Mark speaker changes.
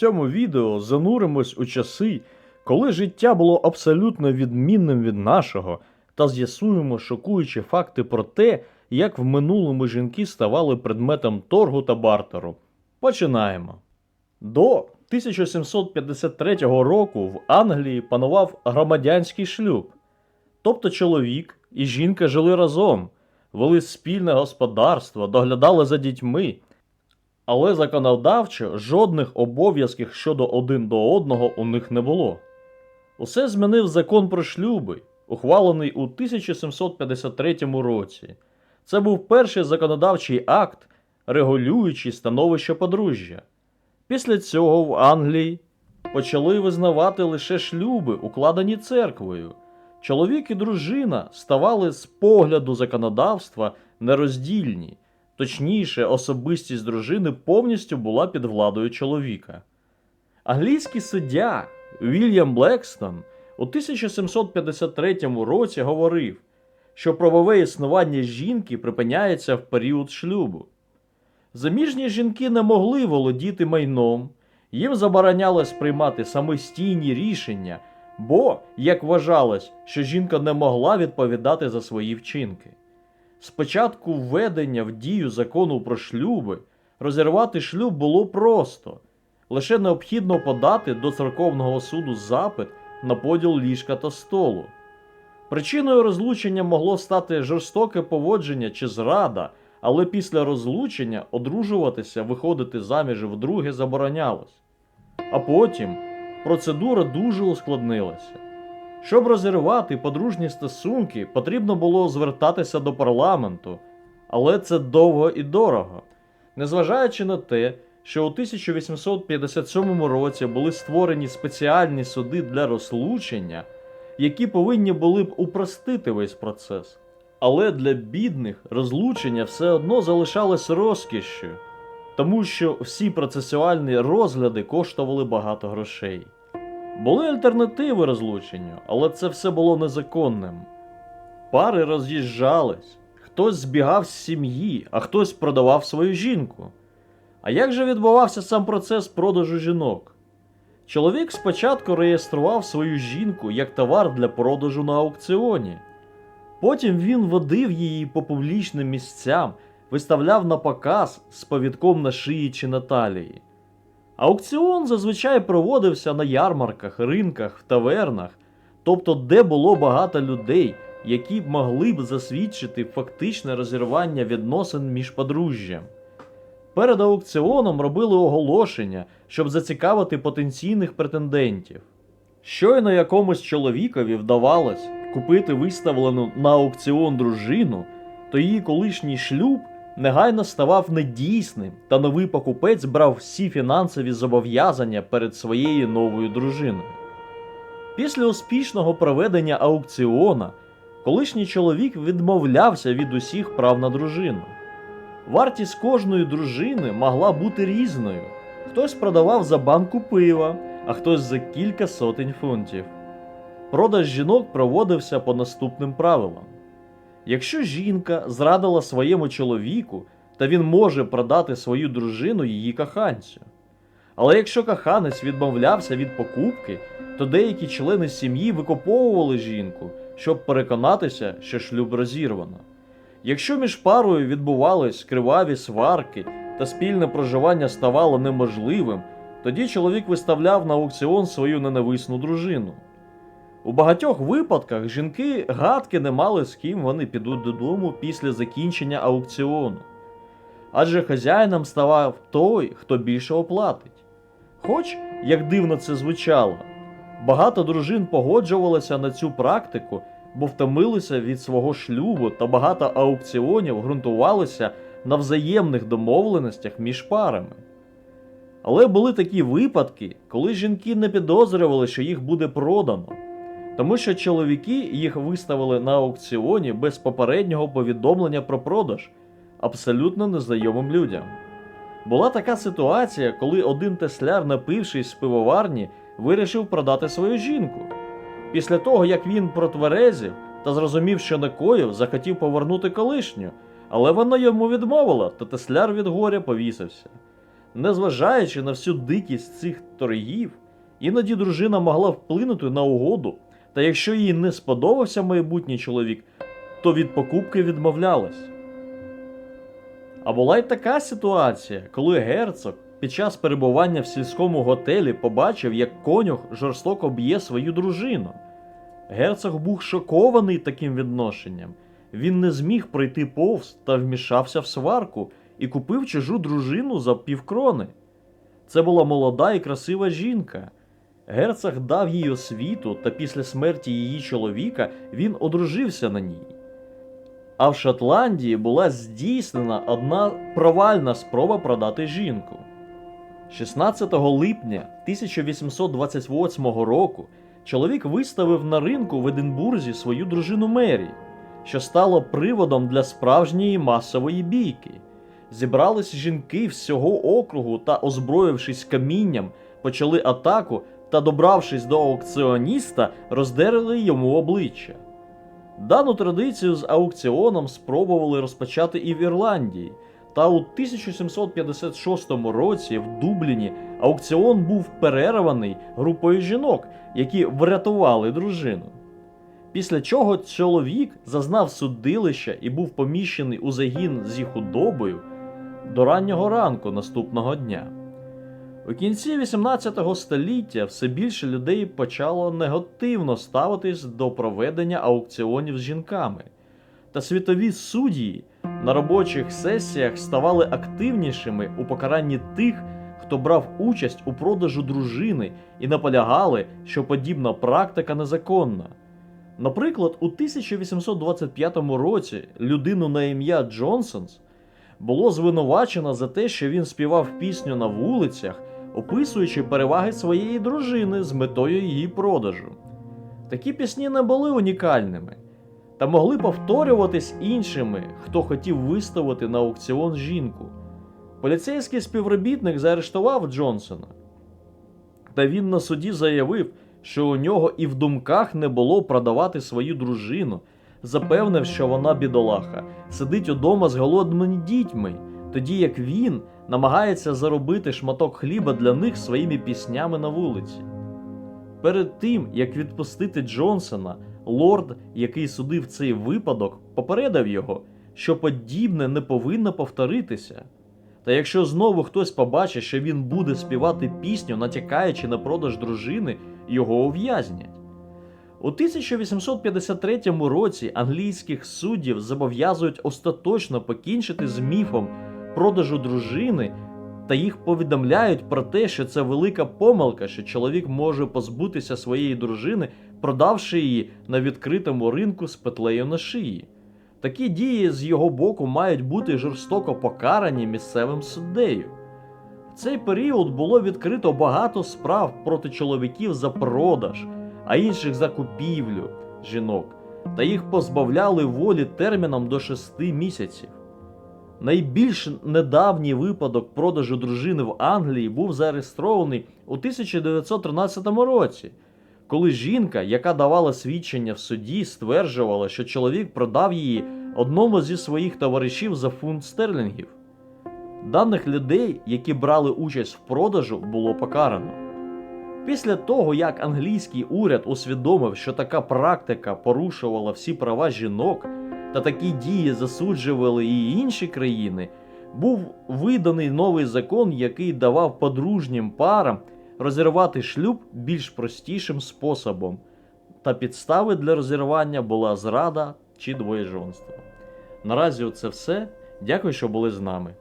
Speaker 1: Цьому відео зануримось у часи, коли життя було абсолютно відмінним від нашого, та з'ясуємо шокуючі факти про те, як в минулому жінки ставали предметом торгу та бартеру. Починаємо. До 1753 року в Англії панував громадянський шлюб. Тобто чоловік і жінка жили разом, вели спільне господарство, доглядали за дітьми, але законодавчо жодних обов'язків щодо один до одного у них не було. Усе змінив закон про шлюби, ухвалений у 1753 році. Це був перший законодавчий акт, регулюючий становище подружжя. Після цього в Англії почали визнавати лише шлюби, укладені церквою. Чоловік і дружина ставали з погляду законодавства нероздільні. Точніше, особистість дружини повністю була під владою чоловіка. Англійський суддя Вільям Блекстон у 1753 році говорив, що правове існування жінки припиняється в період шлюбу. Заміжні жінки не могли володіти майном, їм заборонялось приймати самостійні рішення, бо, як вважалось, що жінка не могла відповідати за свої вчинки. Спочатку введення в дію закону про шлюби розірвати шлюб було просто. Лише необхідно подати до церковного суду запит на поділ ліжка та столу. Причиною розлучення могло стати жорстоке поводження чи зрада, але після розлучення одружуватися, виходити заміж вдруге заборонялось. А потім процедура дуже ускладнилася. Щоб розірвати подружні стосунки, потрібно було звертатися до парламенту, але це довго і дорого. Незважаючи на те, що у 1857 році були створені спеціальні суди для розлучення, які повинні були б упростити весь процес. Але для бідних розлучення все одно залишалось розкішшю, тому що всі процесуальні розгляди коштували багато грошей. Були альтернативи розлученню, але це все було незаконним. Пари роз'їжджались, хтось збігав з сім'ї, а хтось продавав свою жінку. А як же відбувався сам процес продажу жінок? Чоловік спочатку реєстрував свою жінку як товар для продажу на аукціоні. Потім він водив її по публічним місцям, виставляв на показ з повідком на шиї чи на талії. Аукціон зазвичай проводився на ярмарках, ринках, тавернах, тобто де було багато людей, які б могли б засвідчити фактичне розірвання відносин між подружжям. Перед аукціоном робили оголошення, щоб зацікавити потенційних претендентів. Щойно якомусь чоловікові вдавалось купити виставлену на аукціон дружину, то її колишній шлюб негайно ставав недійсним, та новий покупець брав всі фінансові зобов'язання перед своєю новою дружиною. Після успішного проведення аукціона колишній чоловік відмовлявся від усіх прав на дружину. Вартість кожної дружини могла бути різною. Хтось продавав за банку пива, а хтось за кілька сотень фунтів. Продаж жінок проводився по наступним правилам. Якщо жінка зрадила своєму чоловіку, то він може продати свою дружину її коханцю. Але якщо коханець відмовлявся від покупки, то деякі члени сім'ї викуповували жінку, щоб переконатися, що шлюб розірвано. Якщо між парою відбувались криваві сварки та спільне проживання ставало неможливим, тоді чоловік виставляв на аукціон свою ненависну дружину. У багатьох випадках жінки гадки не мали з ким вони підуть додому після закінчення аукціону. Адже хазяїном ставав той, хто більше оплатить. Хоч, як дивно це звучало, багато дружин погоджувалися на цю практику, бо втомилися від свого шлюбу та багато аукціонів ґрунтувалися на взаємних домовленостях між парами. Але були такі випадки, коли жінки не підозрювали, що їх буде продано, тому що чоловіки їх виставили на аукціоні без попереднього повідомлення про продаж абсолютно незнайомим людям. Була така ситуація, коли один тесляр, напившись з пивоварні, вирішив продати свою жінку. Після того, як він протверезів та зрозумів, що накоїв, захотів повернути колишню, але вона йому відмовила, та тесляр від горя повісився. Незважаючи на всю дикість цих торгів, іноді дружина могла вплинути на угоду, та якщо їй не сподобався майбутній чоловік, то від покупки відмовлялась. А була й така ситуація, коли герцог під час перебування в сільському готелі побачив, як конюх жорстоко б'є свою дружину. Герцог був шокований таким відношенням. Він не зміг пройти повз та вмішався в сварку і купив чужу дружину за півкрони. Це була молода і красива жінка. Герцог дав їй освіту, та після смерті її чоловіка він одружився на ній. А в Шотландії була здійснена одна провальна спроба продати жінку. 16 липня 1828 року чоловік виставив на ринку в Единбурзі свою дружину Мері, що стало приводом для справжньої масової бійки. Зібрались жінки всього округу та, озброївшись камінням, почали атаку та, добравшись до аукціоніста, роздерли йому обличчя. Дану традицію з аукціоном спробували розпочати і в Ірландії, та у 1756 році в Дубліні аукціон був перерваний групою жінок, які врятували дружину. Після чого чоловік зазнав судилища і був поміщений у загін зі худобою до раннього ранку наступного дня. У кінці 18 століття все більше людей почало негативно ставитись до проведення аукціонів з жінками, та світові судді на робочих сесіях ставали активнішими у покаранні тих, хто брав участь у продажу дружини і наполягали, що подібна практика незаконна. Наприклад, у 1825 році людину на ім'я Джонсонс було звинувачено за те, що він співав пісню на вулицях, описуючи переваги своєї дружини з метою її продажу. Такі пісні не були унікальними та могли повторюватись іншими, хто хотів виставити на аукціон жінку. Поліцейський співробітник заарештував Джонсона, та він на суді заявив, що у нього і в думках не було продавати свою дружину, запевнив, що вона бідолаха, сидить удома з голодними дітьми, тоді як він намагається заробити шматок хліба для них своїми піснями на вулиці. Перед тим, як відпустити Джонсона, лорд, який судив цей випадок, попередив його, що подібне не повинно повторитися. Та якщо знову хтось побачить, що він буде співати пісню, натякаючи на продаж дружини, його ув'язнять. У 1853 році англійських суддів зобов'язують остаточно покінчити з міфом продажу дружини, та їх повідомляють про те, що це велика помилка, що чоловік може позбутися своєї дружини, продавши її на відкритому ринку з петлею на шиї. Такі дії з його боку мають бути жорстоко покарані місцевим суддею. В цей період було відкрито багато справ проти чоловіків за продаж, а інших за купівлю жінок, та їх позбавляли волі терміном до 6 місяців. Найбільш недавній випадок продажу дружини в Англії був зареєстрований у 1913 році, коли жінка, яка давала свідчення в суді, стверджувала, що чоловік продав її одному зі своїх товаришів за фунт стерлінгів. Даних людей, які брали участь в продажу, було покарано. Після того, як англійський уряд усвідомив, що така практика порушувала всі права жінок, та такі дії засуджували і інші країни, був виданий новий закон, який давав подружнім парам розірвати шлюб більш простішим способом, та підстави для розірвання була зрада чи двоєжонство. Наразі це все. Дякую, що були з нами.